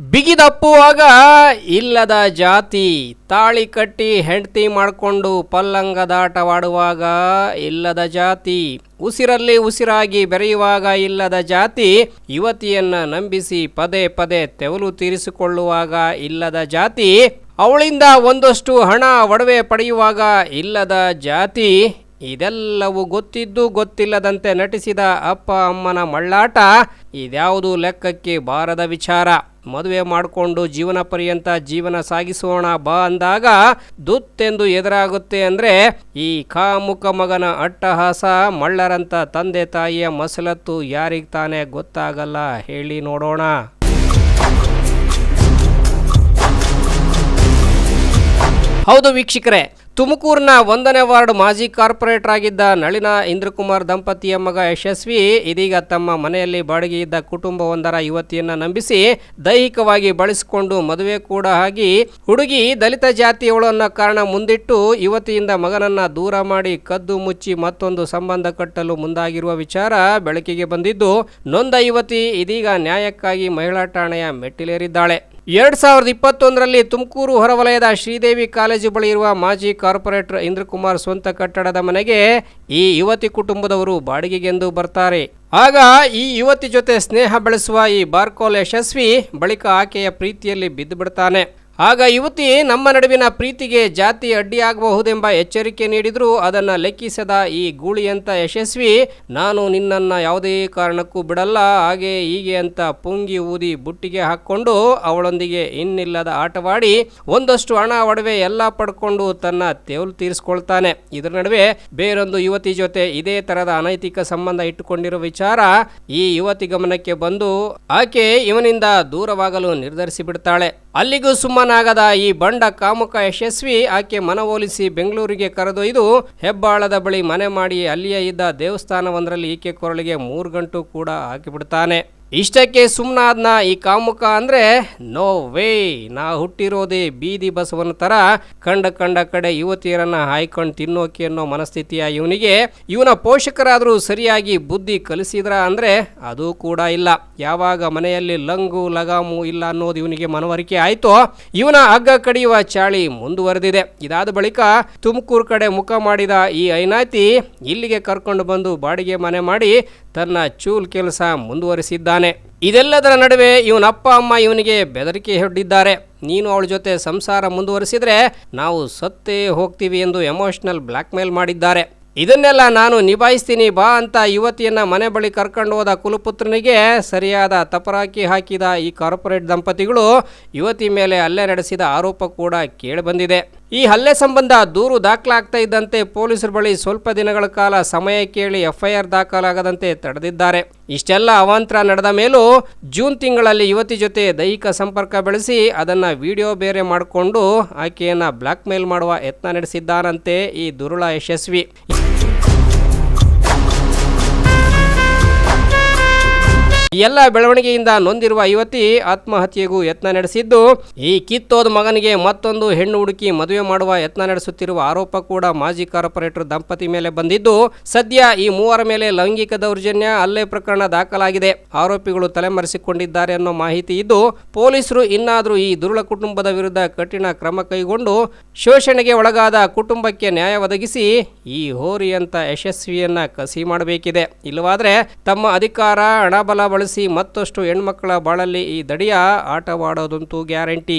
ಬಿಗಿದಪ್ಪುವಾಗ ಇಲ್ಲದ ಜಾತಿ, ತಾಳಿ ಕಟ್ಟಿ ಹೆಂಡತಿ ಮಾಡಿಕೊಂಡು ಪಲ್ಲಂಗದಾಟವಾಡುವಾಗ ಇಲ್ಲದ ಜಾತಿ, ಉಸಿರಲ್ಲಿ ಉಸಿರಾಗಿ ಬೆರೆಯುವಾಗ ಇಲ್ಲದ ಜಾತಿ, ಯುವತಿಯನ್ನ ನಂಬಿಸಿ ಪದೇ ಪದೇ ತೆವಲು ತೀರಿಸಿಕೊಳ್ಳುವಾಗ ಇಲ್ಲದ ಜಾತಿ, ಅವಳಿಂದ ಒಂದಷ್ಟು ಹಣ ಒಡವೆ ಪಡೆಯುವಾಗ ಇಲ್ಲದ ಜಾತಿ, ಇದೆಲ್ಲವೂ ಗೊತ್ತಿದ್ದು ಗೊತ್ತಿಲ್ಲದಂತೆ ನಟಿಸಿದ ಅಪ್ಪ ಅಮ್ಮನ ಮಳ್ಳಾಟ ಇದ್ಯಾವುದು ಲೆಕ್ಕಕ್ಕೆ ಬಾರದ ವಿಚಾರ. ಮದುವೆ ಮಾಡಿಕೊಂಡು ಜೀವನ ಪರ್ಯಂತ ಜೀವನ ಸಾಗಿಸೋಣ ಬಾ ಅಂದಾಗ ದುತ್ತೆಂದು ಎದುರಾಗುತ್ತೆ ಅಂದರೆ ಈ ಕಾಮುಖ ಮಗನ ಅಟ್ಟಹಾಸ, ಮಳ್ಳರಂತ ತಂದೆ ತಾಯಿಯ ಮಸಲತ್ತು ಯಾರಿಗೆ ತಾನೇ ಗೊತ್ತಾಗಲ್ಲ ಹೇಳಿ ನೋಡೋಣ. ಹೌದು ವೀಕ್ಷಕರೇ ತುಮಕೂರಿನ ಒಂದನೇ ವಾರ್ಡ್ ಮಾಜಿ ಕಾರ್ಪೊರೇಟರ್ ಆಗಿದ್ದ ನಳಿನ ಇಂದ್ರಕುಮಾರ್ ದಂಪತಿಯ ಮಗ ಯಶಸ್ವಿ ಇದೀಗ ತಮ್ಮ ಮನೆಯಲ್ಲಿ ಬಾಡಿಗೆ ಇದ್ದ ಕುಟುಂಬವೊಂದರ ಯುವತಿಯನ್ನು ನಂಬಿಸಿ ದೈಹಿಕವಾಗಿ ಬಳಸಿಕೊಂಡು ಮದುವೆ ಕೂಡ ಆಗಿ ಹುಡುಗಿ ದಲಿತ ಜಾತಿಯವಳು ಅನ್ನೋ ಕಾರಣ ಮುಂದಿಟ್ಟು ಯುವತಿಯಿಂದ ಮಗನನ್ನ ದೂರ ಮಾಡಿ ಕದ್ದು ಮುಚ್ಚಿ ಮತ್ತೊಂದು ಸಂಬಂಧ ಕಟ್ಟಲು ಮುಂದಾಗಿರುವ ವಿಚಾರ ಬೆಳಕಿಗೆ ಬಂದಿದ್ದು, ನೊಂದ ಯುವತಿ ಇದೀಗ ನ್ಯಾಯಕ್ಕಾಗಿ ಮಹಿಳಾ ಠಾಣೆಯ ಮೆಟ್ಟಿಲೇರಿದ್ದಾಳೆ. ಎರಡ್ ಸಾವಿರದ ಇಪ್ಪತ್ತೊಂದರಲ್ಲಿ ತುಮಕೂರು ಹೊರವಲಯದ ಶ್ರೀದೇವಿ ಕಾಲೇಜು ಬಳಿ ಇರುವ ಮಾಜಿ ಕಾರ್ಪೊರೇಟರ್ ಇಂದ್ರಕುಮಾರ್ ಸ್ವಂತ ಕಟ್ಟಡದ ಮನೆಗೆ ಈ ಯುವತಿ ಕುಟುಂಬದವರು ಬಾಡಿಗೆಗೆಂದು ಬರ್ತಾರೆ. ಆಗ ಈ ಯುವತಿ ಜೊತೆ ಸ್ನೇಹ ಬೆಳೆಸುವ ಈ ಬಾರ್ಕೋಲ್ ಯಶಸ್ವಿ ಬಳಿಕ ಆಕೆಯ ಪ್ರೀತಿಯಲ್ಲಿ ಬಿದ್ದು ಬಿಡ್ತಾನೆ ಆಗ ಯುವತಿ ನಮ್ಮ ನಡುವಿನ ಪ್ರೀತಿಗೆ ಜಾತಿ ಅಡ್ಡಿಯಾಗಬಹುದೆಂಬ ಎಚ್ಚರಿಕೆ ನೀಡಿದರೂ ಅದನ್ನು ಲೆಕ್ಕಿಸದ ಈ ಗೂಳಿಯಂತ ಯಶಸ್ವಿ, ನಾನು ನಿನ್ನನ್ನು ಯಾವುದೇ ಕಾರಣಕ್ಕೂ ಬಿಡಲ್ಲ, ಹಾಗೆ ಹೀಗೆ ಅಂತ ಪುಂಗಿ ಊದಿ ಬುಟ್ಟಿಗೆ ಹಾಕ್ಕೊಂಡು ಅವಳೊಂದಿಗೆ ಇನ್ನಿಲ್ಲದ ಆಟವಾಡಿ ಒಂದಷ್ಟು ಹಣ ಒಡವೆ ಎಲ್ಲ ಪಡ್ಕೊಂಡು ತನ್ನ ತೇವಲು ತೀರಿಸ್ಕೊಳ್ತಾನೆ. ಇದರ ನಡುವೆ ಬೇರೊಂದು ಯುವತಿ ಜೊತೆ ಇದೇ ಥರದ ಅನೈತಿಕ ಸಂಬಂಧ ಇಟ್ಟುಕೊಂಡಿರೋ ವಿಚಾರ ಈ ಯುವತಿ ಗಮನಕ್ಕೆ ಬಂದು, ಆಕೆ ಇವನಿಂದ ದೂರವಾಗಲು ನಿರ್ಧರಿಸಿ ಬಿಡ್ತಾಳೆ ಅಲ್ಲಿಗೂ ಸುಮ್ಮನಾಗದ ಈ ಬಂಡ ಕಾಮುಕ ಯಶಸ್ವಿ ಆಕೆ ಮನವೊಲಿಸಿ ಬೆಂಗಳೂರಿಗೆ ಕರೆದೊಯ್ದು ಹೆಬ್ಬಾಳದ ಬಳಿ ಮನೆ ಮಾಡಿ ಅಲ್ಲಿಯೇ ಇದ್ದ ದೇವಸ್ಥಾನವೊಂದರಲ್ಲಿ ಈಕೆ ಕೊರಳಿಗೆ ಮೂರು ಗಂಟು ಕೂಡ ಹಾಕಿಬಿಡ್ತಾನೆ. ಇಷ್ಟಕ್ಕೆ ಸುಮ್ಮನಾದ್ನ ಈ ಕಾಮುಕ ಅಂದರೆ, ನೋ ವೇ, ನಾ ಹುಟ್ಟಿರೋದೇ ಬೀದಿ ಬಸವನ ಥರ ಕಂಡ ಕಂಡ ಕಡೆ ಯುವತಿಯರನ್ನು ಹಾಯ್ಕೊಂಡು ತಿನ್ನೋಕೆ ಅನ್ನೋ ಮನಸ್ಥಿತಿಯ ಇವನಿಗೆ. ಇವನ ಪೋಷಕರಾದರೂ ಸರಿಯಾಗಿ ಬುದ್ಧಿ ಕಲಿಸಿದ್ರ ಅಂದರೆ, ಅದು ಕೂಡ ಇಲ್ಲ. ಯಾವಾಗ ಮನೆಯಲ್ಲಿ ಲಂಗು, ಲಗಾಮು ಇಲ್ಲ ಅನ್ನೋದು ಇವನಿಗೆ ಮನವರಿಕೆ ಆಯಿತೋ, ಇವನ ಹಗ್ಗ ಕಡಿಯುವ ಚಾಳಿ ಮುಂದುವರೆದಿದೆ. ಇದಾದ ಬಳಿಕ ತುಮಕೂರು ಕಡೆ ಮುಖ ಮಾಡಿದ ಈ ಐನಾತಿ ಇಲ್ಲಿಗೆ ಕರ್ಕೊಂಡು ಬಂದು ಬಾಡಿಗೆ ಮನೆ ಮಾಡಿ ತನ್ನ ಚೂಲ್ ಕೆಲಸ ಮುಂದುವರಿಸಿದ್ದಾನೆ. ಇದೆಲ್ಲದರ ನಡುವೆ ಇವನ ಅಪ್ಪ ಅಮ್ಮ ಇವನಿಗೆ ಬೆದರಿಕೆ ಹೊಡ್ಡಿದ್ದಾರೆ. ನೀನು ಅವಳ ಜೊತೆ ಸಂಸಾರ ಮುಂದುವರಿಸಿದರೆ ನಾವು ಸತ್ತೇ ಹೋಗ್ತೀವಿ ಎಂದು ಎಮೋಷನಲ್ ಬ್ಲ್ಯಾಕ್ ಮೇಲ್ ಮಾಡಿದ್ದಾರೆ. ಇದನ್ನೆಲ್ಲ ನಾನು ನಿಭಾಯಿಸ್ತೀನಿ, ಬಾ ಅಂತ ಯುವತಿಯನ್ನು ಮನೆ ಬಳಿ ಕರ್ಕೊಂಡು ಹೋದ ಕುಲಪುತ್ರನಿಗೆ ಸರಿಯಾದ ತಪರಾಕಿ ಹಾಕಿದ ಈ ಕಾರ್ಪೊರೇಟ್ ದಂಪತಿಗಳು ಯುವತಿ ಮೇಲೆ ಹಲ್ಲೆ ನಡೆಸಿದ ಆರೋಪ ಕೂಡ ಕೇಳಿಬಂದಿದೆ ಈ ಹಲ್ಲೆ ಸಂಬಂಧ ದೂರು ದಾಖಲಾಗ್ತಾ ಇದ್ದಂತೆ ಪೊಲೀಸರ ಬಳಿ ಸ್ವಲ್ಪ ದಿನಗಳ ಕಾಲ ಸಮಯ ಕೇಳಿ ಎಫ್ಐಆರ್ ದಾಖಲಾಗದಂತೆ ತಡೆದಿದ್ದಾರೆ. ಇಷ್ಟೆಲ್ಲ ಅವಾಂತರ ನಡೆದ ಮೇಲೂ ಜೂನ್ ತಿಂಗಳಲ್ಲಿ ಯುವತಿ ಜೊತೆ ದೈಹಿಕ ಸಂಪರ್ಕ ಬೆಳೆಸಿ ಅದನ್ನು ವಿಡಿಯೋ ಬೇರೆ ಮಾಡಿಕೊಂಡು ಆಕೆಯನ್ನು ಬ್ಲ್ಯಾಕ್ ಮೇಲ್ ಮಾಡುವ ಯತ್ನ ನಡೆಸಿದ್ದಾರಂತೆ ಈ ದುರುಳ ಯಶಸ್ವಿ. ಎಲ್ಲ ಬೆಳವಣಿಗೆಯಿಂದ ನೊಂದಿರುವ ಯುವತಿ ಆತ್ಮಹತ್ಯೆಗೂ ಯತ್ನ ನಡೆಸಿದ್ದು, ಈ ಕಿತ್ತೋದ ಮಗನಿಗೆ ಮತ್ತೊಂದು ಹೆಣ್ಣು ಹುಡುಕಿ ಮದುವೆ ಮಾಡುವ ಯತ್ನ ನಡೆಸುತ್ತಿರುವ ಆರೋಪ ಕೂಡ ಮಾಜಿ ಕಾರ್ಪೊರೇಟರ್ ದಂಪತಿ ಮೇಲೆ ಬಂದಿದ್ದು, ಸದ್ಯ ಈ ಮೂವರ ಮೇಲೆ ಲೈಂಗಿಕ ದೌರ್ಜನ್ಯ ಅಲ್ಲೇ ಪ್ರಕರಣ ದಾಖಲಾಗಿದೆ. ಆರೋಪಿಗಳು ತಲೆಮರೆಸಿಕೊಂಡಿದ್ದಾರೆ ಅನ್ನೋ ಮಾಹಿತಿ ಇದ್ದು, ಪೊಲೀಸರು ಇನ್ನಾದರೂ ಈ ದುರುಳ ಕುಟುಂಬದ ವಿರುದ್ಧ ಕಠಿಣ ಕ್ರಮ ಕೈಗೊಂಡು, ಶೋಷಣೆಗೆ ಒಳಗಾದ ಕುಟುಂಬಕ್ಕೆ ನ್ಯಾಯ ಒದಗಿಸಿ ಈ ಹೋರಿಯಂತ ಯಶಸ್ವಿಯನ್ನ ಕಸಿ ಮಾಡಬೇಕಿದೆ. ಇಲ್ಲವಾದ್ರೆ ತಮ್ಮ ಅಧಿಕಾರ, ಹಣಬಲ ಬಳಸಿ ಮತ್ತಷ್ಟು ಹೆಣ್ಮಕ್ಕಳ ಬಾಳಲ್ಲಿ ಈ ದಡಿಯ ಆಟವಾಡೋದಂತೂ ಗ್ಯಾರಂಟಿ.